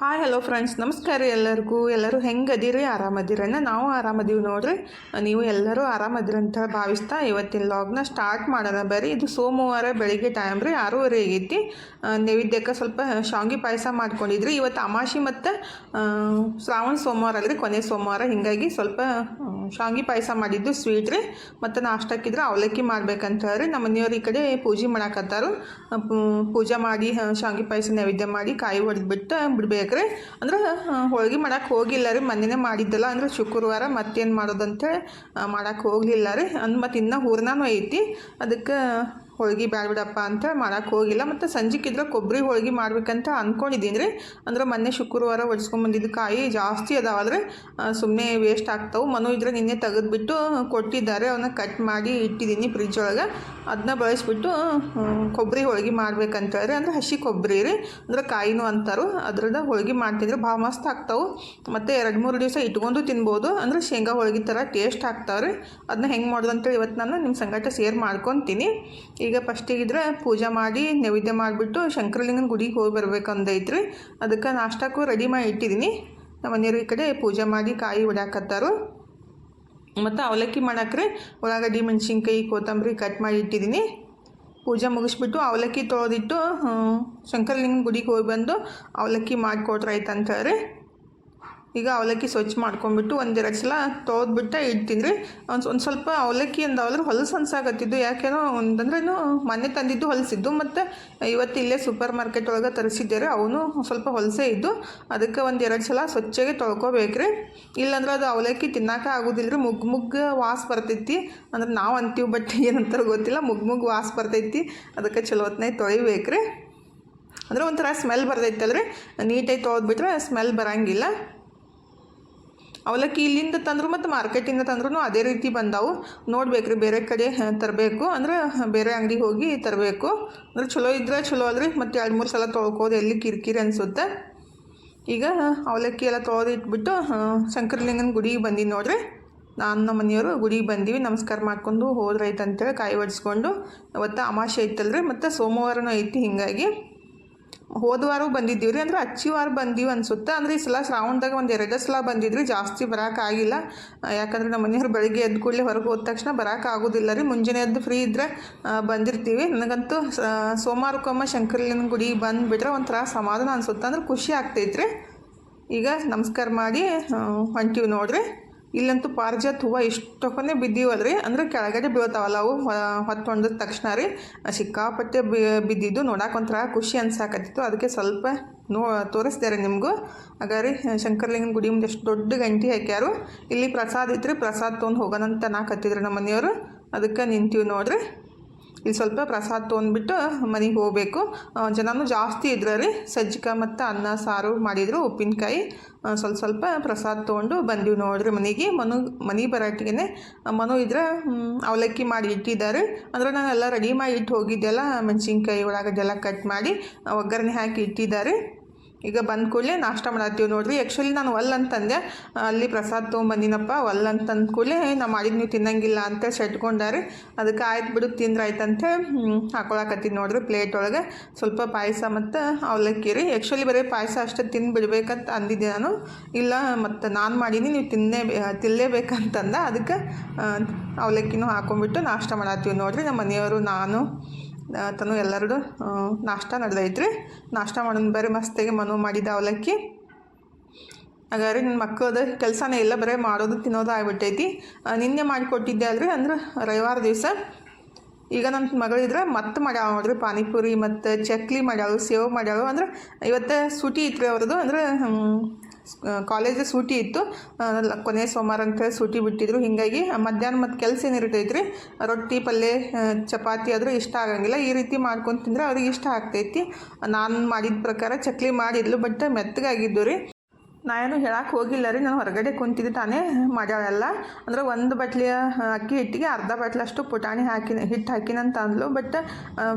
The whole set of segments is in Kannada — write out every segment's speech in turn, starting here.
ಹಾಯ್ ಹಲೋ ಫ್ರೆಂಡ್ಸ್ ನಮಸ್ಕಾರ ರೀ ಎಲ್ಲರಿಗೂ. ಎಲ್ಲರೂ ಹೆಂಗೆ ಅದೀರಿ? ಆರಾಮದಿರಣ್ಣ ನಾವು ಆರಾಮದೀವಿ ನೋಡ್ರಿ. ನೀವು ಎಲ್ಲರೂ ಆರಾಮದಿರಿ ಅಂತ ಭಾವಿಸ್ತಾ ಇವತ್ತಿನ ಲಾಗ್ನ ಸ್ಟಾರ್ಟ್ ಮಾಡೋಣ ಬರ್ರಿ. ಇದು ಸೋಮವಾರ ಬೆಳಿಗ್ಗೆ ಟೈಮ್ ರೀ, ಆರೂವರೆ ಆಗೈತಿ. ನೈವೇದ್ಯಕ್ಕೆ ಸ್ವಲ್ಪ ಶಾಂಗಿ ಪಾಯಸ ಮಾಡ್ಕೊಂಡಿದ್ರಿ. ಇವತ್ತು ಅಮಾಶಿ ಮತ್ತು ಶ್ರಾವಣ ಸೋಮವಾರ ಅಲ್ರಿ, ಕೊನೆ ಸೋಮವಾರ. ಹೀಗಾಗಿ ಸ್ವಲ್ಪ ಶಾಂಗಿ ಪಾಯಸ ಮಾಡಿದ್ದು ಸ್ವೀಟ್ ರೀ. ಮತ್ತು ನಾಷ್ಟಕ್ಕಿದ್ರೆ ಅವಲಕ್ಕಿ ಮಾಡ್ಬೇಕಂತ ರೀ ನಮ್ಮ ಮನೆಯವ್ರು ಈ ಕಡೆ ಪೂಜೆ ಮಾಡಾಕತ್ತಾರು. ಪೂಜೆ ಮಾಡಿ ಶಾಂಗಿ ಪಾಯಸ ನೈವೇದ್ಯ ಮಾಡಿ ಕಾಯಿ ಹೊಡೆದ್ಬಿಟ್ಟು ಅಂದ್ರೆ ಹೋಳ್ಗೆ ಮಾಡಕ್ಕೆ ಹೋಗಿಲ್ಲ ರೀ, ಮೊನ್ನೆನೇ ಮಾಡಿದ್ದಲ್ಲ, ಅಂದ್ರೆ ಶುಕ್ರವಾರ ಮತ್ತೇನು ಮಾಡೋದಂತೇಳಿ ಮಾಡಕ್ಕೆ ಹೋಗಲಿಲ್ಲ ರೀ. ಅಂದ್ ಮತ್ತು ಇನ್ನೂ ಹೂರ್ನಾನು ಐತಿ. ಅದಕ್ಕೆ ಹೋಳ್ಗೆ ಬ್ಯಾಡ್ಬಿಡಪ್ಪ ಅಂತ ಮಾಡೋಕ್ಕೆ ಹೋಗಿಲ್ಲ. ಮತ್ತು ಸಂಜೆಗಿದ್ರೆ ಕೊಬ್ಬರಿ ಹೋಳ್ಗೆ ಮಾಡ್ಬೇಕಂತ ಅಂದ್ಕೊಂಡಿದ್ದೀನಿ ರೀ. ಅಂದ್ರೆ ಮೊನ್ನೆ ಶುಕ್ರವಾರ ಒಡಿಸ್ಕೊಂಬಂದಿದ್ದು ಕಾಯಿ ಜಾಸ್ತಿ ಅದಾವಲ್ರಿ ಸುಮ್ಮನೆ ವೇಸ್ಟ್ ಆಗ್ತಾವೆ. ಮನು ಇದ್ರೆ ನಿನ್ನೆ ತೆಗೆದ್ಬಿಟ್ಟು ಕೊಟ್ಟಿದ್ದಾರೆ. ಅವನ್ನ ಕಟ್ ಮಾಡಿ ಇಟ್ಟಿದ್ದೀನಿ ಫ್ರಿಜ್ ಒಳಗೆ. ಅದನ್ನ ಬಳಸ್ಬಿಟ್ಟು ಕೊಬ್ಬರಿ ಹೋಳ್ಗೆ ಮಾಡ್ಬೇಕಂತೇಳಿ ಅಂದರೆ ಹಸಿ ಕೊಬ್ಬರಿ ರೀ. ಅಂದ್ರೆ ಕಾಯಿನೂ ಅಂತಾರು. ಅದ್ರದ್ದು ಹೋಳ್ಗೆ ಮಾಡ್ತಿದ್ರೆ ಭಾಳ ಮಸ್ತ್ ಆಗ್ತಾವೆ. ಮತ್ತು ಎರಡು ಮೂರು ದಿವಸ ಇಟ್ಕೊಂಡು ತಿನ್ಬೋದು. ಅಂದ್ರೆ ಶೇಂಗಾ ಹೋಳ್ಗೆ ಥರ ಟೇಸ್ಟ್ ಆಗ್ತಾವ್ರಿ. ಅದನ್ನ ಹೆಂಗೆ ಮಾಡೋದು ಅಂತೇಳಿ ಇವತ್ತು ನಾನು ನಿಮ್ಮ ಸಂಗಟ ಶೇರ್ ಮಾಡ್ಕೊತೀನಿ. ಈಗ ಫಸ್ಟಿಗಿದ್ರೆ ಪೂಜೆ ಮಾಡಿ ನೈವೇದ್ಯ ಮಾಡಿಬಿಟ್ಟು ಶಂಕರಲಿಂಗನ ಗುಡಿಗೆ ಹೋಗಿ ಬರ್ಬೇಕು ಅಂದೈತ್ರಿ ಅದಕ್ಕೆ ನಾಷ್ಟಕ್ಕೂ ರೆಡಿ ಮಾಡಿ ಇಟ್ಟಿದ್ದೀನಿ. ನಮ್ಮ ಮನೆಯವ್ರ ಈ ಕಡೆ ಪೂಜೆ ಮಾಡಿ ಕಾಯಿ ಹೊಡ್ಯಾಕತ್ತಾರು ಮತ್ತು ಅವಲಕ್ಕಿ ಮಾಡಕ್ರೆ. ಉಳ್ಳಾಗಡ್ಡಿ, ಮೆಣಸಿನ್ಕಾಯಿ, ಕೊತ್ತಂಬರಿ ಕಟ್ ಮಾಡಿ ಇಟ್ಟಿದ್ದೀನಿ. ಪೂಜೆ ಮುಗಿಸ್ಬಿಟ್ಟು ಅವಲಕ್ಕಿ ತೊಳೆದಿಟ್ಟು ಶಂಕರಲಿಂಗನ ಗುಡಿಗೆ ಹೋಗಿ ಬಂದು ಅವಲಕ್ಕಿ ಮಾಡಿಕೊಟ್ರೆ ಆಯ್ತು ಅಂತ ಹೇಳ್ರಿ. ಈಗ ಅವಲಕ್ಕಿ ಸ್ವಚ್ಛ ಮಾಡ್ಕೊಂಡ್ಬಿಟ್ಟು ಒಂದೆರಡು ಸಲ ತೊಳೆದ್ಬಿಟ್ಟು ಇಡ್ತೀನಿ ಒಂದು ಒಂದು ಸ್ವಲ್ಪ ಅವಲಕ್ಕಿ ಅಂದವಲ್ರಿ ಹೊಲಸು ಅನ್ಸಾಕತ್ತಿದ್ದು ಯಾಕೇನೋ ಒಂದಂದ್ರೇನು ಮನೆ ತಂದಿದ್ದು ಹೊಲಸಿದ್ದು ಮತ್ತು ಇವತ್ತು ಇಲ್ಲೇ ಸೂಪರ್ ಮಾರ್ಕೆಟ್ ಒಳಗೆ ತರಿಸಿದ್ದೆ ಅವನು ಸ್ವಲ್ಪ ಹೊಲಸೇ ಇದ್ದು, ಅದಕ್ಕೆ ಒಂದು ಎರಡು ಸಲ ಸ್ವಚ್ಛಗೆ ತೊಳ್ಕೊಬೇಕ್ರಿ. ಇಲ್ಲಾಂದ್ರೆ ಅದು ಅವಲಕ್ಕಿ ತಿನ್ನೋಕೆ ಆಗೋದಿಲ್ಲ ರೀ ಮುಗ್ ಮುಗ್ಗು ವಾಸ ಬರ್ತೈತಿ. ಅಂದ್ರೆ ನಾವು ಅಂತೀವಿ ಬಟ್ ಏನಂತಾರೆ ಗೊತ್ತಿಲ್ಲ. ಮುಗ್ ಮುಗ್ ವಾಸ ಬರ್ತೈತಿ. ಅದಕ್ಕೆ ಚಲೋ ಹೊತ್ನಾಗ ತೊಳಿಬೇಕ್ರಿ. ಅಂದರೆ ಒಂಥರ ಸ್ಮೆಲ್ ಬರ್ತೈತಲ್ರಿ. ನೀಟಾಗಿ ತೊಳೆದ್ಬಿಟ್ರೆ ಸ್ಮೆಲ್ ಬರಂಗಿಲ್ಲ. ಅವಲಕ್ಕಿ ಇಲ್ಲಿಂದ ತಂದ್ರು ಮತ್ತು ಮಾರ್ಕೆಟಿಂದ ತಂದ್ರೂ ಅದೇ ರೀತಿ ಬಂದಾವು. ನೋಡ್ಬೇಕ್ರಿ, ಬೇರೆ ಕಡೆ ತರಬೇಕು. ಅಂದ್ರೆ ಬೇರೆ ಅಂಗಡಿಗೆ ಹೋಗಿ ತರಬೇಕು. ಅಂದ್ರೆ ಚಲೋ ಇದ್ರೆ ಚಲೋ ಅಲ್ರಿ, ಮತ್ತು ಎರಡು ಮೂರು ಸಲ ತೊಳ್ಕೋದು ಎಲ್ಲಿ ಕಿರಿಕಿರಿ ಅನಿಸುತ್ತೆ. ಈಗ ಅವಲಕ್ಕಿ ಎಲ್ಲ ತೊಳೆದು ಇಟ್ಬಿಟ್ಟು ಶಂಕರಲಿಂಗನ ಗುಡಿಗೆ ಬಂದೀನಿ ನೋಡ್ರಿ. ನಾನು ನಮ್ಮ ಮನೆಯವರು ಗುಡಿಗೆ ಬಂದೀವಿ. ನಮಸ್ಕಾರ ಮಾಡ್ಕೊಂಡು ಹೋದ್ರೈತೆ ಅಂತೇಳಿ ಕಾಯಿ ಒಡಿಸ್ಕೊಂಡು. ಅವತ್ತು ಅಮಾಸೆ ಐತಲ್ರಿ, ಮತ್ತು ಸೋಮವಾರನೂ ಐತಿ ಹೀಗಾಗಿ. ಹೋದ ವಾರ ಬಂದಿದ್ದೀವಿ ರೀ. ಅಂದ್ರೆ ಹಚ್ಚಿ ವಾರ ಬಂದೀವಿ ಅನ್ಸುತ್ತೆ. ಅಂದರೆ ಈ ಸಲ ಶ್ರಾವಣದಾಗ ಒಂದು ಎರಡು ಸಲ ಬಂದಿದ್ರಿ ಜಾಸ್ತಿ ಬರೋಕ್ಕಾಗಿಲ್ಲ ಯಾಕಂದ್ರೆ ನಮ್ಮ ಮನೆಯವ್ರು ಬೆಳಗ್ಗೆ ಎದ್ದು ಕೂಡಲೇ ಹೊರಗೆ ಹೋದ ತಕ್ಷಣ ಬರೋಕ್ಕಾಗೋದಿಲ್ಲ ರೀ. ಮುಂಜಾನೆ ಎದ್ದು ಫ್ರೀ ಇದ್ದರೆ ಬಂದಿರ್ತೀವಿ. ನನಗಂತೂ ಸೋಮವಾರಕ್ಕೊಮ್ಮ ಗುಡಿ ಗುಡಿಗೆ ಬಂದುಬಿಟ್ರೆ ಒಂಥರ ಸಮಾಧಾನ ಅನ್ಸುತ್ತೆ. ಅಂದ್ರೆ ಖುಷಿ ಆಗ್ತೈತ್ರಿ. ಈಗ ನಮಸ್ಕಾರ ಮಾಡಿ ಹೊಂಟೀವಿ ನೋಡ್ರಿ. ಇಲ್ಲಂತೂ ಪಾರಿಜಾತ ಹೂವು ಇಷ್ಟೊಕ್ಕನೆ ಬಿದ್ದೀವಲ್ರಿ. ಅಂದ್ರೆ ಕೆಳಗಡೆ ಬೀಳ್ತಾವಲ್ಲ ಅವು ಹೊತ್ತು ಹೊಂದಿದ ತಕ್ಷಣ ರೀ. ಸಿಕ್ಕಾಪಟ್ಟೆ ಬಿದ್ದಿದ್ದು ನೋಡಕ್ಕೆ ಒಂಥರ ಖುಷಿ ಅನ್ಸಾಕತ್ತಿತ್ತು. ಅದಕ್ಕೆ ಸ್ವಲ್ಪ ನೋ ತೋರಿಸ್ತಾರೆ ನಿಮಗೂ. ಹಾಗಾರಿ ಶಂಕರಲಿಂಗನ ಗುಡಿ ಮುಂದೆ ಎಷ್ಟು ದೊಡ್ಡ ಗಂಟೆ ಹಾಕ್ಯಾರು. ಇಲ್ಲಿ ಪ್ರಸಾದ ರೀ ಪ್ರಸಾದ ತೊಗೊಂಡು ಹೋಗೋಣಂತ ನಾಕತ್ತಿದ್ರು ನಮ್ಮ ಮನೆಯವರು. ಅದಕ್ಕೆ ನಿಂತೀವಿ ನೋಡ್ರಿ. ಇಲ್ಲಿ ಸ್ವಲ್ಪ ಪ್ರಸಾದ ತೊಗೊಂಡ್ಬಿಟ್ಟು ಮನೆಗೆ ಹೋಗಬೇಕು. ಜನನೂ ಜಾಸ್ತಿ ಇದ್ರೆ ರೀ ಸಜ್ಜಿಕ ಮತ್ತು ಅನ್ನ, ಸಾರು ಮಾಡಿದರು ಉಪ್ಪಿನಕಾಯಿ. ಸ್ವಲ್ಪ ಸ್ವಲ್ಪ ಪ್ರಸಾದ ತೊಗೊಂಡು ಬಂದೀವಿ ನೋಡ್ರಿ ಮನೆಗೆ. ಮನು, ಮನೆ ಬರೋಟ್ಟಿಗೆ ಮನು ಇದ್ರೆ ಅವಲಕ್ಕಿ ಮಾಡಿ ಇಟ್ಟಿದ್ದಾರೆ. ಅಂದರೆ ನಾನು ಎಲ್ಲ ರೆಡಿ ಮಾಡಿ ಇಟ್ಟು ಹೋಗಿದ್ದೆಲ್ಲ ಮೆಣಸಿನ್ಕಾಯಿ ಎಲ್ಲ ಕಟ್ ಮಾಡಿ ಒಗ್ಗರಣೆ ಹಾಕಿ ಇಟ್ಟಿದ್ದಾರೆ. ಈಗ ಬಂದ ಕೂಡಲೇ ನಾಷ್ಟ ಮಾಡತ್ತೀವಿ ನೋಡ್ರಿ. ಆ್ಯಕ್ಚುಲಿ ನಾನು ಒಲ್ ಅಂತಂದೆ. ಅಲ್ಲಿ ಪ್ರಸಾದ ತೊಗೊಂಬಂದಿನಪ್ಪ. ಒಲ್ ಅಂತಂದ ಕೂಡಲೇ ನಾ ಮಾಡಿದ್ದು ನೀವು ತಿನ್ನಂಗಿಲ್ಲ ಅಂತ ಸೆಟ್ಕೊಂಡಾರೆ ಅದಕ್ಕೆ ಆಯ್ತು ಬಿಡು ತಿಂದ್ರೆ ಆಯ್ತು ಅಂತ ಹಾಕೊಳಕತ್ತೀನಿ ನೋಡ್ರಿ ಪ್ಲೇಟ್ ಒಳಗೆ. ಸ್ವಲ್ಪ ಪಾಯಸ ಮತ್ತು ಅವಲಕ್ಕಿ ರೀ ಆ್ಯಕ್ಚುಲಿ ಬರೀ ಪಾಯಸ ಅಷ್ಟೇ ತಿಂದು ಬಿಡ್ಬೇಕಂತ ಅಂದಿದ್ದೆ ನಾನು. ಇಲ್ಲ, ಮತ್ತು ನಾನು ಮಾಡೀನಿ, ನೀವು ತಿನ್ನೇ ತಿನ್ನಲೇಬೇಕಂತಂದ ಅದಕ್ಕೆ ಅವಲಕ್ಕಿನೂ ಹಾಕೊಂಡ್ಬಿಟ್ಟು ನಾಷ್ಟ ಮಾಡತ್ತೀವಿ ನೋಡ್ರಿ. ನಮ್ಮ ಮನೆಯವರು, ನಾನು ತನು ಎಲ್ಲರದು ನಾಷ್ಟ ನಡೆದೈತ್ರಿ. ನಾಷ್ಟ ಮಾಡೋಣ ಬರೀ ಮಸ್ತಾಗಿ ಮನು ಮಾಡಿದ ಅವಲಕ್ಕಿ. ಹಾಗಾದ್ರೆ ನನ್ನ ಮಕ್ಕಳದ ಕೆಲಸನೇ ಇಲ್ಲ, ಬರೀ ಮಾಡೋದು ತಿನ್ನೋದು ಆಗ್ಬಿಟ್ಟೈತಿ. ನಿನ್ನೆ ಮಾಡಿಕೊಟ್ಟಿದ್ದೆ ಅಲ್ರಿ, ಅಂದ್ರೆ ರವಿವಾರ ದಿವಸ. ಈಗ ನನ್ನ ಮಗಳಿದ್ರೆ ಮತ್ತೆ ಮಾಡ್ಯಾವ ನೋಡ್ರಿ, ಪಾನಿಪುರಿ ಮತ್ತು ಚಕ್ಲಿ ಮಾಡ್ಯಾವು ಸೇವ್ ಮಾಡ್ಯಾಳು. ಅಂದ್ರೆ ಇವತ್ತು ಸೂಟಿ ಇತ್ತು ಅವ್ರದ್ದು ಅಂದ್ರೆ ಕಾಲೇಜ್ ಸೂಟಿ ಇತ್ತು. ಕೊನೆ ಸೋಮವಾರ ಅಂತೇಳಿ ಸೂಟಿ ಬಿಟ್ಟಿದ್ರು. ಹೀಗಾಗಿ ಮಧ್ಯಾಹ್ನ ಮತ್ತು ಕೆಲಸ ಏನಿರ್ತೈತೆ ರೀ ರೊಟ್ಟಿ, ಪಲ್ಯ ಚಪಾತಿ ಆದರೂ ಇಷ್ಟ ಆಗಂಗಿಲ್ಲ. ಈ ರೀತಿ ಮಾಡ್ಕೊಂಡು ತಿಂದರೆ ಅವ್ರಿಗೆ ಇಷ್ಟ ಆಗ್ತೈತಿ. ನಾನು ಮಾಡಿದ ಪ್ರಕಾರ ಚಕ್ಲಿ ಮಾಡಿದ್ಲು ಬಟ್ ಮೆತ್ತಗಾಗಿದ್ದು ರೀ. ನಾ ಏನು ಹೇಳಕ್ಕೆ ಹೋಗಿಲ್ಲ ರೀ, ನಾನು ಹೊರಗಡೆ ಕುಂತಿದ್ದೆ ತಾನೇ ಮಾಡ್ಯಾಳೆಲ್ಲ ಅಂದ್ರೆ ಒಂದು ಬಟ್ಲಿಯ ಅಕ್ಕಿ ಹಿಟ್ಟಿಗೆ ಅರ್ಧ ಬಟ್ಲಷ್ಟು ಪುಟಾಣಿ ಹಾಕಿನ, ಹಿಟ್ಟು ಹಾಕಿನಂತ ಅಂದ್ಲು. ಬಟ್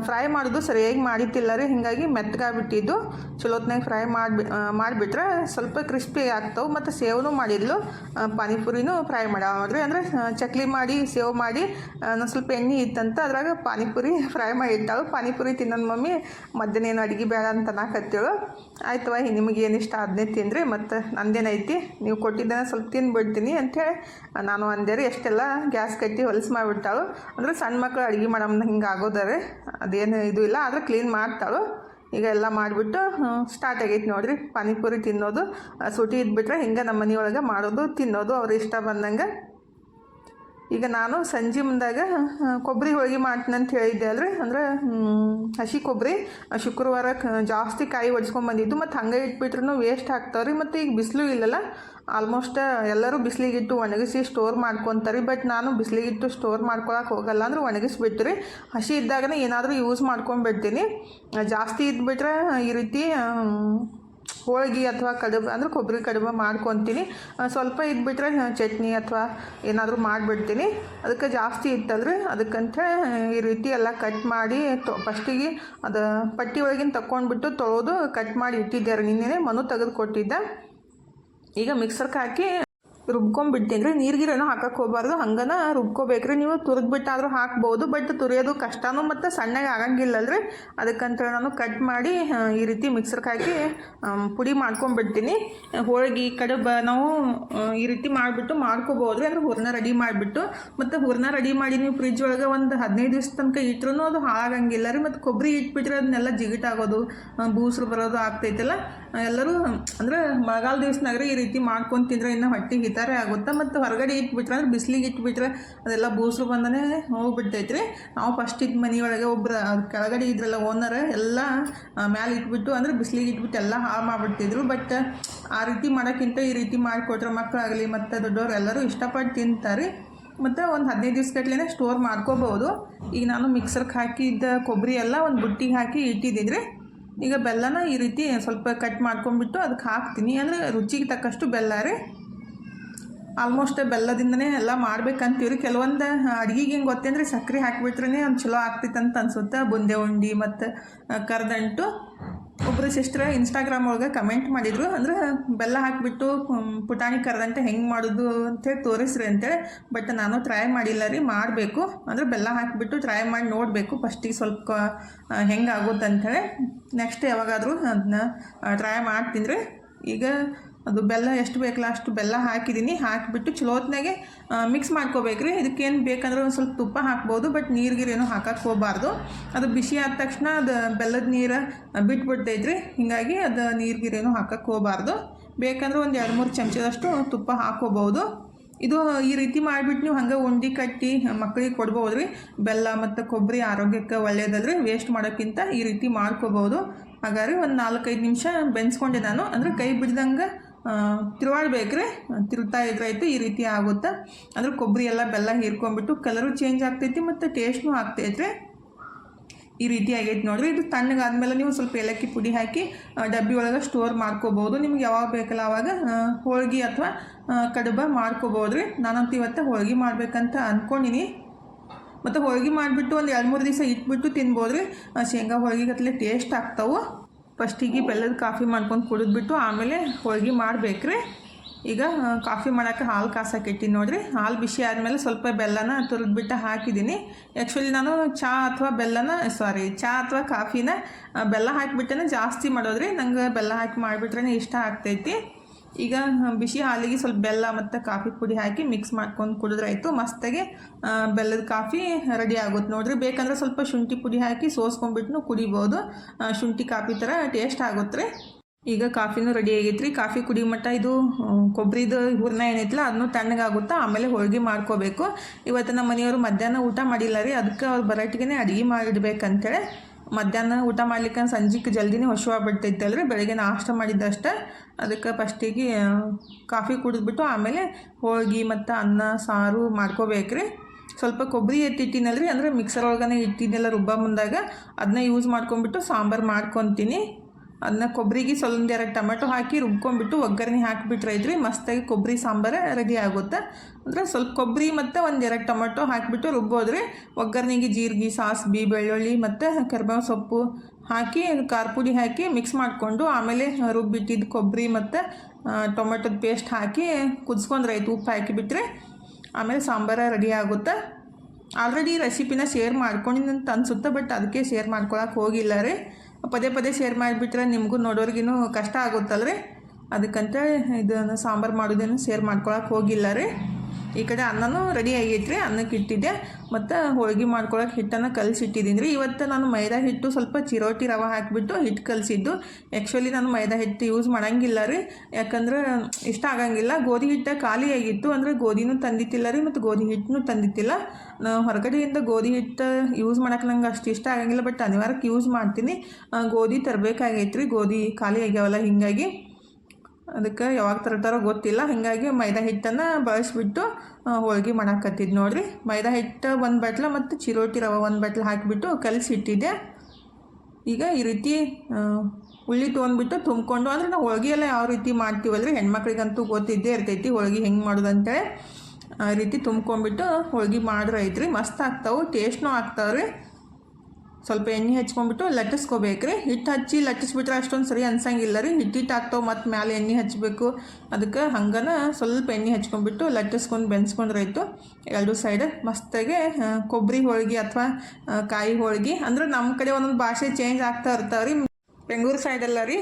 ಫ್ರೈ ಮಾಡೋದು ಸರಿಯಾಗಿ ಮಾಡಿತ್ತಿಲ್ಲ ರೀ, ಹೀಗಾಗಿ ಮೆತ್ತಗಾಗ್ಬಿಟ್ಟಿದ್ದು. ಚಲೋತ್ನಾಗ ಫ್ರೈ ಮಾಡಿ ಮಾಡಿಬಿಟ್ರೆ ಸ್ವಲ್ಪ ಕ್ರಿಸ್ಪಿ ಆಗ್ತವೆ, ಮತ್ತು ಸೇವನು ಮಾಡಿದ್ಲು. ಪಾನಿಪುರಿನೂ ಫ್ರೈ ಮಾಡ್ಯಾವ ನೋಡ್ರಿ, ಅಂದರೆ ಚಕ್ಲಿ ಮಾಡಿ, ಸೇವ್ ಮಾಡಿ ಸ್ವಲ್ಪ ಎಣ್ಣೆ ಇತ್ತಂತ ಅದ್ರಾಗ ಪಾನಿಪುರಿ ಫ್ರೈ ಮಾಡಿ ಪಾನಿಪುರಿ ತಿನ್ನೋದು ಮಮ್ಮಿ, ಮಧ್ಯಾಹ್ನ ಏನು ಅಡುಗೆ ಬೇಡ ಅಂತ ಅನ್ನಕತ್ತೇಳು. ಆಯ್ತವ ನಿಮಗೆ ಏನು ಇಷ್ಟ ಅದನ್ನೇ ತಿನ್ನಿರಿ ಮತ್ತು ನಂದೇನೈತಿ ನೀವು ಕೊಟ್ಟಿದ್ದನ್ನ ಸ್ವಲ್ಪ ತಿನ್ಬಿಡ್ತೀನಿ ಅಂಥೇಳಿ ನಾನು ಅಂದೆ ರೀ, ಎಷ್ಟೆಲ್ಲ ಗ್ಯಾಸ್ ಕಟ್ಟಿ ಹೊಲಸು ಮಾಡಿಬಿಡ್ತಾಳು. ಅಂದ್ರೆ ಸಣ್ಣ ಮಕ್ಕಳು ಅಡುಗೆ ಮಾಡಮ್ಮ ಹಿಂಗೆ ಆಗೋದಾರೆ ಅದೇನು ಇದು ಇಲ್ಲ, ಆದರೆ ಕ್ಲೀನ್ ಮಾಡ್ತಾಳು. ಈಗ ಎಲ್ಲ ಮಾಡಿಬಿಟ್ಟು ಸ್ಟಾರ್ಟ್ ಆಗೈತೆ ನೋಡಿರಿ. ಪಾನಿಪುರಿ ತಿನ್ನೋದು ಸೂಟಿ ಇದ್ಬಿಟ್ರೆ ಹಿಂಗೆ ನಮ್ಮ ಮನೆಯೊಳಗೆ ಮಾಡೋದು, ತಿನ್ನೋದು, ಅವ್ರ ಇಷ್ಟ ಬಂದಂಗೆ ಈಗ ನಾನು ಸಂಜೆ ಮುಂದಾಗ ಕೊಬ್ಬರಿ ಹೋಳಿಗೆ ಅಂತ ಹೇಳಿದ್ದೆ ಅಲ್ರಿ? ಅಂದ್ರೆ ಹಸಿ ಕೊಬ್ಬರಿ ಶುಕ್ರವಾರ ಜಾಸ್ತಿ ಕಾಯಿ ಒಡ್ಸ್ಕೊಂಬಂದಿದ್ದು ಮತ್ತು ಹಂಗೆ ಇಟ್ಬಿಟ್ರೂ ವೇಸ್ಟ್ ಆಗ್ತಾವ್ರಿ. ಮತ್ತು ಈಗ ಬಿಸಿಲು ಇಲ್ಲಲ್ಲ ಆಲ್ಮೋಸ್ಟ್ ಎಲ್ಲರೂ ಬಿಸಿಲಿಗಿಟ್ಟು ಒಣಗಿಸಿ ಸ್ಟೋರ್ ಮಾಡ್ಕೊತಾರೆ. ಬಟ್ ನಾನು ಬಿಸಿಲಿಗಿಟ್ಟು ಸ್ಟೋರ್ ಮಾಡ್ಕೊಳಕ್ಕೆ ಹೋಗಲ್ಲ ಅಂದ್ರೆ ಒಣಗಿಸ್ಬಿಟ್ಟು ರೀ ಹಸಿ ಇದ್ದಾಗನೇ ಏನಾದರೂ ಯೂಸ್ ಮಾಡ್ಕೊಂಬಿಡ್ತೀನಿ ಜಾಸ್ತಿ ಇದ್ಬಿಟ್ರೆ ಈ ರೀತಿ ಹೋಳ್ಗೆ ಅಥವಾ ಕಡುಬು, ಅಂದ್ರೆ ಕೊಬ್ಬರಿ ಕಡುಬು ಮಾಡ್ಕೊತೀನಿ. ಸ್ವಲ್ಪ ಇದ್ಬಿಟ್ರೆ ಚಟ್ನಿ ಅಥವಾ ಏನಾದರೂ ಮಾಡಿಬಿಡ್ತೀನಿ. ಅದಕ್ಕೆ ಜಾಸ್ತಿ ಇತ್ತಲ್ರಿ ಅದಕ್ಕಂತ, ಈ ರೀತಿ ಎಲ್ಲ ಕಟ್ ಮಾಡಿ ತೊ ಫಸ್ಟಿಗೆ ಅದು ಪಟ್ಟಿ ಒಳಗಿನ ತಗೊಂಡ್ಬಿಟ್ಟು ತೊಳೆದು ಕಟ್ ಮಾಡಿ ಇಟ್ಟಿದ್ದಾರೆ ನಿನ್ನೆ ಮನು ತೆಗೆದು ಕೊಟ್ಟಿದ್ದೆ ಈಗ ಮಿಕ್ಸರ್ಗೆ ಹಾಕಿ ರುಬ್ಕೊಂಡ್ಬಿಡ್ತೀನಿ ರೀ ನೀರ್ಗಿರೇನೋ ಹಾಕಕ್ಕೆ ಹೋಗ್ಬಾರ್ದು, ಹಂಗನ ರುಬ್ಕೋಬೇಕ್ರಿ. ನೀವು ತುರಿದ್ಬಿಟ್ಟಾದರೂ ಹಾಕ್ಬೋದು ಬಟ್ ತುರಿಯೋದು ಕಷ್ಟನೂ ಮತ್ತು ಸಣ್ಣಗೆ ಆಗಂಗಿಲ್ಲಲ್ರಿ. ಅದಕ್ಕಂತ ನಾನು ಕಟ್ ಮಾಡಿ ಈ ರೀತಿ ಮಿಕ್ಸರ್ಗೆ ಹಾಕಿ ಪುಡಿ ಮಾಡ್ಕೊಂಡ್ಬಿಡ್ತೀನಿ. ಹೋಳಿಗೆ ಕಡೆ ಬ ನಾವು ಈ ರೀತಿ ಮಾಡಿಬಿಟ್ಟು ಮಾಡ್ಕೋಬೋದು ಅಂದ್ರೆ ಹೂರ್ಣ ರೆಡಿ ಮಾಡಿಬಿಟ್ಟು, ಮತ್ತು ಹೂರ್ಣ ರೆಡಿ ಮಾಡಿ ನೀವು ಫ್ರಿಜ್ ಒಳಗೆ ಒಂದು ಹದಿನೈದು ದಿವಸ ತನಕ ಇಟ್ರೂ ಅದು ಹಾಳಾಗಂಗಿಲ್ಲ ರೀ. ಮತ್ತು ಕೊಬ್ಬರಿ ಇಟ್ಬಿಟ್ರೆ ಅದನ್ನೆಲ್ಲ ಜಿಗಿಟಾಗೋದು ಬೂಸ್ರು ಬರೋದು ಆಗ್ತೈತಲ್ಲ. ಎಲ್ಲರೂ, ಅಂದ್ರೆ ಮಳೆಗಾಲ ದಿವ್ಸನಾಗ್ರೆ ಈ ರೀತಿ ಮಾಡ್ಕೊಂಡು ತಿಂದ್ರೆ ಇನ್ನು ಹೊಟ್ಟೆಗೆ ಹಿತಾರೆ ಆಗುತ್ತೆ ಮತ್ತು ಹೊರಗಡೆ ಇಟ್ಬಿಟ್ರೆ ಅಂದ್ರೆ ಬಿಸಿಲಿಗೆ ಇಟ್ಬಿಟ್ರೆ ಅದೆಲ್ಲ ಬೂಸು ಬಂದನೇ ಹೋಗ್ಬಿಡ್ತೈತ್ರಿ. ನಾವು ಫಸ್ಟ್ ಇದ್ದ ಮನೆಯೊಳಗೆ ಒಬ್ರು ಅವ್ರ ಕೆಳಗಡೆ ಇದ್ರಲ್ಲ ಓನರ್ ಎಲ್ಲ ಮ್ಯಾಲೆ ಇಟ್ಬಿಟ್ಟು ಅಂದ್ರೆ ಬಿಸಿಲಿಗೆ ಇಟ್ಬಿಟ್ಟು ಎಲ್ಲ ಹಾಳು ಮಾಡಿಬಿಡ್ತಿದ್ರು. ಬಟ್ ಆ ರೀತಿ ಮಾಡೋಕ್ಕಿಂತ ಈ ರೀತಿ ಮಾಡಿಕೊಟ್ರೆ ಮಕ್ಕಳಾಗಲಿ ಮತ್ತು ದೊಡ್ಡವ್ರು ಎಲ್ಲರೂ ಇಷ್ಟಪಟ್ಟು ತಿಂತಾರೆ. ಮತ್ತು ಒಂದು ಹದಿನೈದು ದಿವ್ಸಗಟ್ಲೆ ಸ್ಟೋರ್ ಮಾಡ್ಕೋಬೋದು. ಈಗ ನಾನು ಮಿಕ್ಸರ್ಗೆ ಹಾಕಿದ್ದ ಕೊಬ್ಬರಿ ಎಲ್ಲ ಒಂದು ಬುಟ್ಟಿಗೆ ಹಾಕಿ ಇಟ್ಟಿದ್ದಿದ್ರೆ ಈಗ ಬೆಲ್ಲನ ಈ ರೀತಿ ಸ್ವಲ್ಪ ಕಟ್ ಮಾಡ್ಕೊಂಡ್ಬಿಟ್ಟು ಅದಕ್ಕೆ ಹಾಕ್ತೀನಿ. ಅಂದರೆ ರುಚಿಗೆ ತಕ್ಕಷ್ಟು ಬೆಲ್ಲ ರೀ. ಆಲ್ಮೋಸ್ಟ್ ಬೆಲ್ಲದಿಂದನೇ ಎಲ್ಲ ಮಾಡ್ಬೇಕಂತೀವ್ರಿ. ಕೆಲವೊಂದು ಅಡುಗೆಗೆ ಹೆಂಗೆ ಗೊತ್ತೇನ್ರಿ ಸಕ್ಕರೆ ಹಾಕಿಬಿಟ್ರೇ ಒಂದು ಚಲೋ ಅಂತ ಅನ್ಸುತ್ತೆ. ಬುಂದೆ ಉಂಡಿ ಮತ್ತು ಕರ್ದಂಟು. ಒಬ್ಬರು ಸಿಸ್ಟ್ರ ಇನ್ಸ್ಟಾಗ್ರಾಮ್ ಒಳಗೆ ಕಮೆಂಟ್ ಮಾಡಿದರು. ಅಂದ್ರೆ ಬೆಲ್ಲ ಹಾಕಿಬಿಟ್ಟು ಪುಟಾಣಿ ಕರ್ದಂಟ ಹೆಂಗೆ ಮಾಡೋದು ಅಂತೇಳಿ ತೋರಿಸ್ರಿ ಅಂತೇಳಿ. ಬಟ್ ನಾನು ಟ್ರೈ ಮಾಡಿಲ್ಲ ರೀ, ಮಾಡಬೇಕು. ಅಂದರೆ ಬೆಲ್ಲ ಹಾಕಿಬಿಟ್ಟು ಟ್ರೈ ಮಾಡಿ ನೋಡಬೇಕು. ಫಸ್ಟಿಗೆ ಸ್ವಲ್ಪ ಹೆಂಗೆ ಆಗುತ್ತೆ ಅಂಥೇಳಿ ನೆಕ್ಸ್ಟ್ ಯಾವಾಗಾದರೂ ಅದನ್ನ ಟ್ರೈ ಮಾಡ್ತೀನಿ ರೀ. ಈಗ ಅದು ಬೆಲ್ಲ ಎಷ್ಟು ಬೇಕಲ್ಲ ಅಷ್ಟು ಬೆಲ್ಲ ಹಾಕಿದ್ದೀನಿ. ಹಾಕಿಬಿಟ್ಟು ಚಲೋತ್ನಾಗೆ ಮಿಕ್ಸ್ ಮಾಡ್ಕೋಬೇಕ್ರಿ. ಇದಕ್ಕೇನು ಬೇಕಂದ್ರೆ ಒಂದು ಸ್ವಲ್ಪ ತುಪ್ಪ ಹಾಕ್ಬೋದು ಬಟ್ ನೀರಿಗಿರೇನು ಹಾಕಕ್ಕೆ ಹೋಗಬಾರ್ದು. ಅದು ಬಿಸಿ ಆದ ತಕ್ಷಣ ಅದು ಬೆಲ್ಲದ ನೀರು ಬಿಟ್ಬಿಡ್ತೈತ್ರಿ. ಹೀಗಾಗಿ ಅದು ನೀರಿಗಿರೇನು ಹಾಕಕ್ಕೆ ಹೋಗಬಾರ್ದು. ಬೇಕಂದ್ರೆ ಒಂದು ಎರಡು ಮೂರು ಚಮಚದಷ್ಟು ತುಪ್ಪ ಹಾಕೋಬೋದು ಇದು ಈ ರೀತಿ ಮಾಡಿಬಿಟ್ಟು ನೀವು ಹಂಗೆ ಉಂಡಿ ಕಟ್ಟಿ ಮಕ್ಕಳಿಗೆ ಕೊಡ್ಬೋದು ರೀ ಬೆಲ್ಲ ಮತ್ತು ಕೊಬ್ಬರಿ ಆರೋಗ್ಯಕ್ಕೆ ಒಳ್ಳೆಯದಲ್ರಿ ವೇಸ್ಟ್ ಮಾಡೋಕ್ಕಿಂತ ಈ ರೀತಿ ಮಾಡ್ಕೋಬೋದು ಹಾಗಾದ್ರೆ ಒಂದು ನಾಲ್ಕೈದು ನಿಮಿಷ ಬೆನ್ಸ್ಕೊಂಡೆ ನಾನು. ಅಂದರೆ ಕೈ ಬಿಡ್ದಂಗೆ ತಿರುವಾಡ್ಬೇಕ್ರಿ ತಿರುಗ್ತಾ ಇದ್ರಾಯ್ತು ಈ ರೀತಿ ಆಗುತ್ತೆ. ಅಂದ್ರೆ ಕೊಬ್ಬರಿ ಎಲ್ಲ ಬೆಲ್ಲ ಹೀರ್ಕೊಂಡ್ಬಿಟ್ಟು ಕಲರು ಚೇಂಜ್ ಆಗ್ತೈತಿ ಮತ್ತು ಟೇಸ್ಟ್ನೂ ಆಗ್ತೈತ್ರಿ ಈ ರೀತಿ ಆಗೈತೆ ನೋಡಿರಿ. ಇದು ತಣ್ಣಗಾದ್ಮೇಲೆ ನೀವು ಸ್ವಲ್ಪ ಏಲಕ್ಕಿ ಪುಡಿ ಹಾಕಿ ಡಬ್ಬಿ ಒಳಗೆ ಸ್ಟೋರ್ ಮಾಡ್ಕೋಬೋದು. ನಿಮ್ಗೆ ಯಾವಾಗ ಬೇಕಲ್ಲ ಆವಾಗ ಹೋಳ್ಗೆ ಅಥವಾ ಕಡುಬ ಮಾಡ್ಕೋಬೋದು ರೀ ನಾನಂತೂ ಇವತ್ತು ಹೋಳ್ಗೆ ಮಾಡಬೇಕಂತ ಅಂದ್ಕೊಂಡಿನಿ ಮತ್ತು ಹೋಳ್ಗೆ ಮಾಡಿಬಿಟ್ಟು ಒಂದು ಎರಡು ಮೂರು ದಿವಸ ಇಟ್ಬಿಟ್ಟು ತಿನ್ಬೋದು ರೀ ಶೇಂಗಾ ಹೋಳ್ಗೆ ಟೇಸ್ಟ್ ಆಗ್ತಾವೆ. ಫಸ್ಟಿಗೆ ಬೆಲ್ಲದ ಕಾಫಿ ಮಾಡ್ಕೊಂಡು ಕುಡಿದ್ಬಿಟ್ಟು ಆಮೇಲೆ ಹೋಳ್ಗೆ ಮಾಡಬೇಕ್ರಿ. ಈಗ ಕಾಫಿ ಮಾಡೋಕ್ಕೆ ಹಾಲು ಕಾಸಕ್ಕಿಟ್ಟಿನಿ ನೋಡಿರಿ. ಹಾಲು ಬಿಸಿ ಆದಮೇಲೆ ಸ್ವಲ್ಪ ಬೆಲ್ಲನ ತುರಿದ್ಬಿಟ್ಟು ಹಾಕಿದ್ದೀನಿ ಆ್ಯಕ್ಚುಲಿ ನಾನು ಚಹಾ ಅಥವಾ ಬೆಲ್ಲನ ಸಾರಿ ಚಹಾ ಅಥವಾ ಕಾಫಿನ ಬೆಲ್ಲ ಹಾಕಿಬಿಟ್ಟೇ ಜಾಸ್ತಿ ಮಾಡೋದ್ರಿ. ನಂಗೆ ಬೆಲ್ಲ ಹಾಕಿ ಮಾಡಿಬಿಟ್ರೆ ಇಷ್ಟ ಆಗ್ತೈತಿ. ಈಗ ಬಿಸಿ ಹಾಲಿಗೆ ಸ್ವಲ್ಪ ಬೆಲ್ಲ ಮತ್ತು ಕಾಫಿ ಪುಡಿ ಹಾಕಿ ಮಿಕ್ಸ್ ಮಾಡ್ಕೊಂಡು ಕುಡಿದ್ರಾಯ್ತು ಮಸ್ತಾಗಿ ಬೆಲ್ಲದ ಕಾಫಿ ರೆಡಿ ಆಗುತ್ತೆ ನೋಡ್ರಿ. ಬೇಕಂದ್ರೆ ಸ್ವಲ್ಪ ಶುಂಠಿ ಪುಡಿ ಹಾಕಿ ಸೋಸ್ಕೊಂಡ್ಬಿಟ್ಟು ಕುಡಿಬೋದು. ಶುಂಠಿ ಕಾಫಿ ಥರ ಟೇಸ್ಟ್ ಆಗುತ್ತೆ ರೀ. ಈಗ ಕಾಫಿನೂ ರೆಡಿ ಆಗೈತ್ರಿ. ಕಾಫಿ ಕುಡಿ ಮಟ್ಟ ಇದು ಕೊಬ್ಬರಿದು ಹೂರ್ಣ ಏನೈತಿಲ್ಲ ಅದನ್ನು ತಣ್ಣಗಾಗುತ್ತಾ ಆಮೇಲೆ ಹೋಳಿಗೆ ಮಾಡ್ಕೋಬೇಕು. ಇವತ್ತು ನಮ್ಮ ಮನೆಯವರು ಮಧ್ಯಾಹ್ನ ಊಟ ಮಾಡಿಲ್ಲ ರೀ. ಅದಕ್ಕೆ ಅವ್ರು ಬರೋಟ್ಟಿಗೆ ಅಡುಗೆ ಮಾಡಿಡ್ಬೇಕಂತೇಳಿ. ಮಧ್ಯಾಹ್ನ ಊಟ ಮಾಡ್ಲಿಕ್ಕೆ ಸಂಜೆಗೆ ಜಲ್ದಿನೇ ಹಸುವಾಗ್ಬಿಡ್ತೈತಲ್ರಿ ಬೆಳಗ್ಗೆ ನಾಷ್ಟ ಮಾಡಿದ್ದಷ್ಟೇ. ಅದಕ್ಕೆ ಫಸ್ಟಿಗೆ ಕಾಫಿ ಕುಡಿದ್ಬಿಟ್ಟು ಆಮೇಲೆ ಹೋಳಿಗೆ ಮತ್ತು ಅನ್ನ, ಸಾರು ಮಾಡ್ಕೋಬೇಕ್ರಿ. ಸ್ವಲ್ಪ ಕೊಬ್ಬರಿ ಎತ್ತಿಟ್ಟಿನಲ್ರಿ, ಅಂದರೆ ಮಿಕ್ಸರ್ ಒಳಗನೆ ಇಟ್ಟಿದ್ದೆಲ್ಲ ರುಬ್ಬ ಮುಂದಾಗ ಅದನ್ನ ಯೂಸ್ ಮಾಡ್ಕೊಂಡ್ಬಿಟ್ಟು ಸಾಂಬಾರು ಮಾಡ್ಕೊತೀನಿ. ಅದನ್ನ ಕೊಬ್ಬರಿಗೆ ಎರಡು ಟೊಮೆಟೊ ಹಾಕಿ ರುಬ್ಕೊಂಡ್ಬಿಟ್ಟು ಒಗ್ಗರಣೆ ಹಾಕಿಬಿಟ್ರೆ ಇದ್ರಿ ಮಸ್ತಾಗಿ ಕೊಬ್ಬರಿ ಸಾಂಬಾರು ರೆಡಿ ಆಗುತ್ತೆ. ಅಂದರೆ ಸ್ವಲ್ಪ ಕೊಬ್ಬರಿ ಮತ್ತು ಒಂದು ಎರಡು ಟೊಮೆಟೊ ಹಾಕಿಬಿಟ್ಟು ರುಬ್ಬೋದ್ರೆ. ಒಗ್ಗರಣೆಗೆ ಜೀರಿಗೆ ಸಾಸ್ಬಿ ಬೆಳ್ಳುಳ್ಳಿ ಮತ್ತು ಕರಿಬೇವು ಸೊಪ್ಪು ಹಾಕಿ ಖಾರ ಪುಡಿ ಹಾಕಿ ಮಿಕ್ಸ್ ಮಾಡಿಕೊಂಡು ಆಮೇಲೆ ರುಬ್ಬಿಟ್ಟಿದ್ದು ಕೊಬ್ಬರಿ ಮತ್ತು ಟೊಮೆಟೊದ ಪೇಸ್ಟ್ ಹಾಕಿ ಕುದಿಸ್ಕೊಂಡ್ರೆ ಆಯ್ತು ಉಪ್ಪು ಹಾಕಿಬಿಟ್ರೆ ಆಮೇಲೆ ಸಾಂಬಾರ ರೆಡಿ ಆಗುತ್ತೆ. ಆಲ್ರೆಡಿ ರೆಸಿಪಿನ ಶೇರ್ ಮಾಡ್ಕೊಂಡಿದ್ದಂತ ಅನ್ಸುತ್ತೆ ಬಟ್ ಅದಕ್ಕೆ ಶೇರ್ ಮಾಡ್ಕೊಳಕ್ಕೆ ಹೋಗಿಲ್ಲ ರೀ. ಪದೇ ಪದೇ ಶೇರ್ ಮಾಡಿಬಿಟ್ರೆ ನಿಮಗೂ ನೋಡೋರಿಗೂ ಕಷ್ಟ ಆಗುತ್ತಲ್ಲ ರೀ ಅದಕ್ಕಂತ ಇದನ್ನು ಸಾಂಬಾರು ಮಾಡೋದೇನು ಶೇರ್ ಮಾಡ್ಕೊಳಕ್ಕೆ ಹೋಗಿಲ್ಲ ರೀ. ಈ ಕಡೆ ಅನ್ನನೂ ರೆಡಿ ಆಗೈತ್ರಿ, ಅನ್ನಕ್ಕೆ ಇಟ್ಟಿದ್ದೆ. ಮತ್ತು ಹೋಳ್ಗೆ ಮಾಡ್ಕೊಳಕ್ಕೆ ಹಿಟ್ಟನ್ನು ಕಲಸಿಟ್ಟಿದ್ದೀನಿ ರೀ. ಇವತ್ತು ನಾನು ಮೈದಾ ಹಿಟ್ಟು ಸ್ವಲ್ಪ ಚಿರೋಟಿ ರವೆ ಹಾಕಿಬಿಟ್ಟು ಹಿಟ್ಟು ಕಲಸಿದ್ದು. ಆ್ಯಕ್ಚುಲಿ ನಾನು ಮೈದಾ ಹಿಟ್ಟು ಯೂಸ್ ಮಾಡೋಂಗಿಲ್ಲ ರೀ. ಯಾಕಂದ್ರೆ ಇಷ್ಟ ಆಗಂಗಿಲ್ಲ. ಗೋಧಿ ಹಿಟ್ಟು ಖಾಲಿ ಆಗಿತ್ತು ಅಂದರೆ ಗೋಧಿನೂ ತಂದಿತ್ತಿಲ್ಲ ರೀ ಮತ್ತು ಗೋಧಿ ಹಿಟ್ಟನ್ನು ತಂದಿತ್ತಿಲ್ಲ. ಹೊರಗಡೆಯಿಂದ ಗೋಧಿ ಹಿಟ್ಟು ಯೂಸ್ ಮಾಡೋಕೆ ನಂಗೆ ಅಷ್ಟು ಇಷ್ಟ ಆಗಂಗಿಲ್ಲ ಬಟ್ ಅನಿವಾರ್ಯಕ್ಕೆ ಯೂಸ್ ಮಾಡ್ತೀನಿ. ಗೋಧಿ ತರಬೇಕಾಗೈತ್ರಿ. ಗೋಧಿ ಖಾಲಿ ಆಗ್ಯಾವಲ್ಲ, ಹೀಗಾಗಿ. ಅದಕ್ಕೆ ಯಾವಾಗ ತರ್ತಾರೋ ಗೊತ್ತಿಲ್ಲ. ಹಾಗಾಗಿ ಮೈದಾ ಹಿಟ್ಟನ್ನು ಬಳಸಿಬಿಟ್ಟು ಹೋಳ್ಗೆ ಮಾಡಾಕತ್ತಿದ್ದು ನೋಡಿರಿ. ಮೈದಾ ಹಿಟ್ಟು ಒಂದು ಬಟ್ಲ ಮತ್ತು ಚಿರೋಟಿ ರವೆ ಒಂದು ಬಟ್ಲ ಹಾಕಿಬಿಟ್ಟು ಕಲಸಿ ಇಟ್ಟಿದ್ದೆ ಈಗ ಈ ರೀತಿ ಉಳ್ಳಿ ತೊಗೊಂಡ್ಬಿಟ್ಟು ತುಂಬಿಕೊಂಡು, ಅಂದರೆ ನಾವು ಹೋಳ್ಗೆ ಎಲ್ಲ ಯಾವ ರೀತಿ ಮಾಡ್ತೀವಲ್ರಿ? ಹೆಣ್ಮಕ್ಳಿಗಂತೂ ಗೊತ್ತಿದ್ದೇ ಇರ್ತೈತಿ ಹೋಳ್ಗೆ ಹೆಂಗೆ ಮಾಡೋದು ಅಂತೇಳಿ. ಆ ರೀತಿ ತುಂಬ್ಕೊಂಡ್ಬಿಟ್ಟು ಹೋಳ್ಗೆ ಮಾಡ್ರೈತ್ರಿ ಮಸ್ತ್ ಆಗ್ತಾವೆ ಟೇಸ್ಟ್ನೂ ಆಗ್ತಾವ್ರಿ. ಸ್ವಲ್ಪ ಎಣ್ಣೆ ಹಚ್ಕೊಂಡ್ಬಿಟ್ಟು ಲಟ್ಟಿಸ್ಕೋಬೇಕು ರೀ ಹಿಟ್ಟು ಹಚ್ಚಿ ಲಟ್ಟಿಸ್ಬಿಟ್ರೆ ಅಷ್ಟೊಂದು ಸರಿ ಅನ್ಸಂಗಿಲ್ಲ ರೀ. ಹಿಟ್ಟಿಟ್ಟು ಹಾಕ್ತಾವೆ ಮತ್ತು ಮ್ಯಾಲೆ ಎಣ್ಣೆ ಹಚ್ಚಬೇಕು ಅದಕ್ಕೆ ಹಂಗನ ಸ್ವಲ್ಪ ಎಣ್ಣೆ ಹಚ್ಕೊಂಡ್ಬಿಟ್ಟು ಲಟ್ಟಿಸ್ಕೊಂಡು ಬೆನ್ಸ್ಕೊಂಡ್ರೆ ಆಯಿತು. ಎರಡು ಸೈಡ್ ಮಸ್ತಾಗೆ ಕೊಬ್ಬರಿ ಹೋಳ್ಗೆ ಅಥವಾ ಕಾಯಿ ಹೋಳ್ಗೆ. ಅಂದ್ರೆ ನಮ್ಮ ಕಡೆ ಒಂದೊಂದು ಭಾಷೆ ಚೇಂಜ್ ಆಗ್ತಾ ಇರ್ತಾವೆ ರೀ ಬೆಂಗಳೂರು ಸೈಡೆಲ್ಲ ರೀ.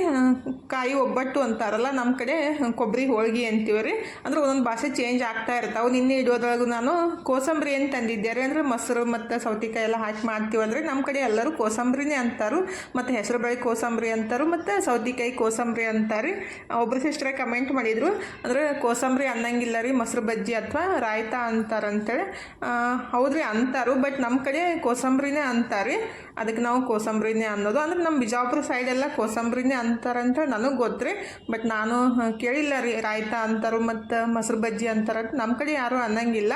ಕಾಯಿ ಒಬ್ಬಟ್ಟು ಅಂತಾರಲ್ಲ ನಮ್ಮ ಕಡೆ ಕೊಬ್ಬರಿ ಹೋಳ್ಗೆ ಅಂತೀವಿ ರೀ. ಅಂದ್ರೆ ಒಂದೊಂದು ಭಾಷೆ ಚೇಂಜ್ ಆಗ್ತಾ ಇರ್ತಾವೆ. ನಿನ್ನೆ ಇಡೋದ್ರೊಳಗೆ ನಾನು ಕೋಸಂಬರಿ ಏನು ತಂದಿದ್ದೆ ರೀ ಅಂದ್ರೆ ಮೊಸರು ಮತ್ತು ಸೌತೆಕಾಯಿ ಎಲ್ಲ ಹಾಕಿ ಮಾಡ್ತೀವಲ್ರಿ ನಮ್ಮ ಕಡೆ ಎಲ್ಲರೂ ಕೋಸಂಬರಿನೇ ಅಂತಾರು. ಮತ್ತು ಹೆಸರು ಬೇಳೆ ಕೋಸಂಬರಿ ಅಂತಾರು ಮತ್ತು ಸೌತೆಕಾಯಿ ಕೋಸಂಬರಿ ಅಂತಾರೆ. ಒಬ್ಬರು ಸಿಸ್ಟ್ರೆ ಕಮೆಂಟ್ ಮಾಡಿದರು ಅಂದ್ರೆ ಕೋಸಂಬರಿ ಅನ್ನಂಗಿಲ್ಲ ರೀ ಮೊಸರು ಬಜ್ಜಿ ಅಥವಾ ರಾಯ್ತ ಅಂತಾರಂತೇಳಿ. ಆ, ಹೌದ್ರಿ ಅಂತಾರು ಬಟ್ ನಮ್ಮ ಕಡೆ ಕೋಸಂಬರಿನೇ ಅಂತಾರೆ. ಅದಕ್ಕೆ ನಾವು ಕೋಸಂಬರಿನೇ ಅನ್ನೋದು. ಅಂದ್ರೆ ನಮ್ಮ ಬಿಜಾಪುರ ಸೈಡೆಲ್ಲ ಕೋಸಂಬರಿನೇ ಅಂತಾರಂತ ನನಗೆ ಗೊತ್ತ್ರಿ. ಬಟ್ ನಾನು ಕೇಳಿಲ್ಲ ರೀ, ರಾಯ್ತ ಅಂತಾರು ಮತ್ತು ಮೊಸರು ಬಜ್ಜಿ ಅಂತಾರ ನಮ್ಮ ಕಡೆ ಯಾರೂ ಅನ್ನಂಗಿಲ್ಲ.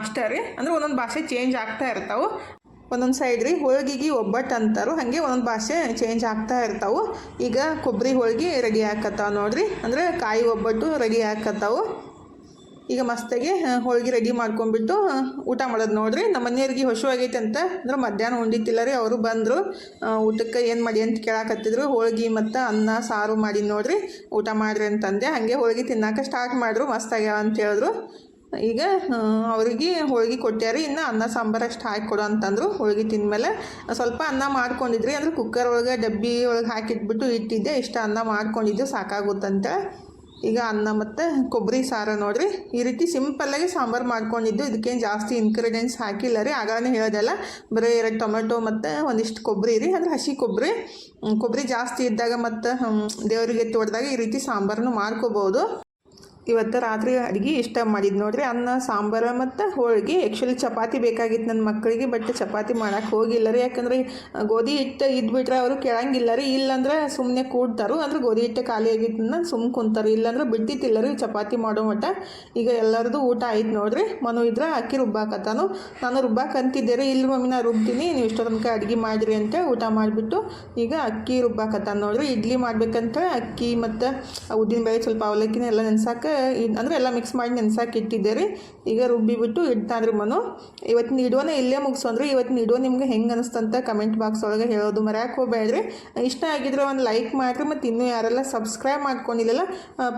ಅಷ್ಟೇ ರೀ. ಅಂದ್ರೆ ಒಂದೊಂದು ಭಾಷೆ ಚೇಂಜ್ ಆಗ್ತಾ ಇರ್ತಾವೆ. ಒಂದೊಂದು ಸೈಡ್ ರೀ, ಹೋಳ್ಗಿಗೆ ಒಬ್ಬಟ್ಟು ಅಂತಾರು. ಹಾಗೆ ಒಂದೊಂದು ಭಾಷೆ ಚೇಂಜ್ ಆಗ್ತಾ ಇರ್ತಾವೆ. ಈಗ ಕೊಬ್ಬರಿ ಹೋಳ್ಗೆ ರೆಡಿ ಹಾಕತ್ತಾವೆ ನೋಡ್ರಿ. ಅಂದರೆ ಕಾಯಿ ಒಬ್ಬಟ್ಟು ರೆಡಿ ಆಕತ್ತಾವು ಈಗ ಮಸ್ತಾಗಿ ಹೋಳಿಗೆ ರೆಡಿ ಮಾಡ್ಕೊಂಡ್ಬಿಟ್ಟು ಊಟ ಮಾಡೋದು ನೋಡ್ರಿ. ನಮ್ಮ ಮನೆಯವ್ರಿಗೆ ಆಗೈತೆ ಅಂತ. ಅಂದ್ರೆ ಮಧ್ಯಾಹ್ನ ಉಂಡಿತ್ತಿಲ್ಲ ರೀ, ಅವರು ಬಂದರು. ಊಟಕ್ಕೆ ಏನು ಮಾಡಿ ಅಂತ ಕೇಳಾಕತ್ತಿದ್ರು. ಹೋಳಿಗೆ ಮತ್ತು ಅನ್ನ, ಸಾರು ಮಾಡಿ ನೋಡ್ರಿ. ಊಟ ಮಾಡ್ರಿ ಅಂತಂದೆ. ಹಾಗೆ ಹೋಳಿಗೆ ತಿನ್ನಕ್ಕೆ ಸ್ಟಾರ್ಟ್ ಮಾಡಿದ್ರು ಮಸ್ತಾಗ್ಯಾವ ಅಂತ ಹೇಳಿದ್ರು. ಈಗ ಅವ್ರಿಗೆ ಹೋಳ್ಗೆ ಕೊಟ್ಟ್ಯಾರಿ. ಇನ್ನು ಅನ್ನ, ಸಾಂಬಾರು ಅಷ್ಟು ಹಾಕಿ ಕೊಡು ಅಂತಂದರು. ಹೋಳ್ಗೆ ತಿಂದಮೇಲೆ, ಸ್ವಲ್ಪ ಅನ್ನ ಮಾಡ್ಕೊಂಡಿದ್ರಿ. ಅಂದರೆ ಕುಕ್ಕರ್ ಒಳಗೆ ಡಬ್ಬಿ ಒಳಗೆ ಹಾಕಿಟ್ಬಿಟ್ಟು ಇಟ್ಟಿದ್ದೆ. ಇಷ್ಟು ಅನ್ನ ಮಾಡ್ಕೊಂಡಿದ್ದು ಸಾಕಾಗುತ್ತಂತ ಈಗ ಅನ್ನ ಮತ್ತು ಕೊಬ್ಬರಿ ಸಾರು ನೋಡಿರಿ. ಈ ರೀತಿ ಸಿಂಪಲ್ಲಾಗಿ ಸಾಂಬಾರು ಮಾಡ್ಕೊಂಡಿದ್ದು. ಇದಕ್ಕೇನು ಜಾಸ್ತಿ ಇನ್ಗ್ರೀಡಿಯೆಂಟ್ಸ್ ಹಾಕಿಲ್ಲ ರೀ. ಆಗಾನೇ ಹೇಳೋದಲ್ಲ ಬರೀ ಎರಡು ಟೊಮೆಟೊ ಮತ್ತು ಒಂದಿಷ್ಟು ಕೊಬ್ಬರಿ ರೀ. ಅಂದರೆ ಹಸಿ ಕೊಬ್ಬರಿ. ಕೊಬ್ಬರಿ ಜಾಸ್ತಿ ಇದ್ದಾಗ ಮತ್ತು ದೇವರಿಗೆ ತೋಡಿದಾಗ ಈ ರೀತಿ ಸಾಂಬಾರನ್ನು ಮಾಡ್ಕೋಬೋದು. ಇವತ್ತು ರಾತ್ರಿ ಅಡುಗೆ ಇಷ್ಟ ಮಾಡಿದ್ದು ನೋಡಿರಿ. ಅನ್ನ, ಸಾಂಬಾರು ಮತ್ತು ಹೋಳಿಗೆ. ಆ್ಯಕ್ಚುಲಿ ಚಪಾತಿ ಬೇಕಾಗಿತ್ತು ನನ್ನ ಮಕ್ಕಳಿಗೆ ಬಟ್ ಚಪಾತಿ ಮಾಡೋಕ್ಕೆ ಹೋಗಿಲ್ಲ ರೀ. ಯಾಕಂದ್ರೆ ಗೋಧಿ ಹಿಟ್ಟು ಇದ್ಬಿಟ್ರೆ ಅವರು ಕೇಳಂಗಿಲ್ಲ ರೀ. ಇಲ್ಲಾಂದ್ರೆ ಸುಮ್ಮನೆ ಕೂಡ್ತಾರು. ಅಂದ್ರೆ ಗೋಧಿ ಹಿಟ್ಟು ಖಾಲಿ ಆಗಿತ್ತು ಸುಮ್ಮನೆ ಕುಂತಾರೆ. ಇಲ್ಲಾಂದ್ರೆ ಬಿಡ್ತಿತ್ತಿಲ್ಲ ರೀ ಚಪಾತಿ ಮಾಡೋ ಮಟ್ಟ ಈಗ ಎಲ್ಲರದು ಊಟ ಆಯ್ತು ನೋಡ್ರಿ. ಮನು ಇದ್ರೆ ಅಕ್ಕಿ ರುಬ್ಬಾಕತ್ತಾನು. ನಾನು ರುಬ್ಬಾಕಂತಿದ್ದೆ ರೀ. ಇಲ್ಲಿ ಮಮ್ಮಿ ರುಬ್ತೀನಿ. ನೀವು ಇಷ್ಟೋ ತನಕ ಅಡುಗೆ ಮಾಡಿರಿ ಅಂತ ಊಟ ಮಾಡಿಬಿಟ್ಟು ಈಗ ಅಕ್ಕಿ ರುಬ್ಬಾಕತ್ತಾನ ನೋಡ್ರಿ. ಇಡ್ಲಿ ಮಾಡ್ಬೇಕಂತ ಅಕ್ಕಿ ಮತ್ತು ಉದ್ದಿನ ಬೇಳೆ ಸ್ವಲ್ಪ ಅವಲಕ್ಕಿನ ಎಲ್ಲ ನೆನ್ಸಾಕ ಅಂದ್ರೆ ಎಲ್ಲ ಮಿಕ್ಸ್ ಮಾಡಿ ನೆನ್ಸಾಕ ಇಟ್ಟಿದ್ದೆ ರೀ ಈಗ ರುಬ್ಬಿಬಿಟ್ಟು ರೀ ಮನು. ಇವತ್ತಿನ ಇಡುವನ ಇಲ್ಲೇ ಮುಗಿಸೋನ್ರಿ ಇವತ್ತಿನ ಇಡುವ ನಿಮ್ಗೆ ಹೆಂಗೆ ಅನಿಸ್ತಂತ ಕಮೆಂಟ್ ಬಾಕ್ಸ್ ಒಳಗೆ ಹೇಳೋದು ಮರ್ಯಾಕೆ ಹೋಗ್ಬೇಡ್ರಿ. ಇಷ್ಟ ಆಗಿದ್ರೆ ಒಂದು ಲೈಕ್ ಮಾಡಿರಿ ಮತ್ತು ಇನ್ನೂ ಯಾರೆಲ್ಲ ಸಬ್ಸ್ಕ್ರೈಬ್ ಮಾಡ್ಕೊಂಡಿಲ್ಲಲ್ಲ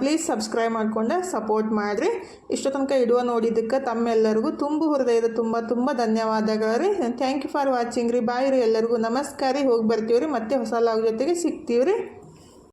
ಪ್ಲೀಸ್ ಸಬ್ಸ್ಕ್ರೈಬ್ ಮಾಡ್ಕೊಂಡು ಸಪೋರ್ಟ್ ಮಾಡಿರಿ. ಇಷ್ಟೋ ತನಕ ಇಡುವ ನೋಡಿದ್ದಕ್ಕೆ ತಮ್ಮೆಲ್ಲರಿಗೂ ತುಂಬ ಹೃದಯದ ತುಂಬ ತುಂಬ ಧನ್ಯವಾದಗಳು ರೀ ಥ್ಯಾಂಕ್ ಯು ಫಾರ್ ವಾಚಿಂಗ್ ರೀ. ಬಾಯ್ ರೀ ಎಲ್ಲರಿಗೂ. ನಮಸ್ಕಾರ. ರೀ ಹೋಗಿ ಬರ್ತೀವಿ ರೀ ಮತ್ತೆ ಹೊಸ ಲಾಗ್ ಜೊತೆಗೆ ಸಿಗ್ತೀವಿ ರೀ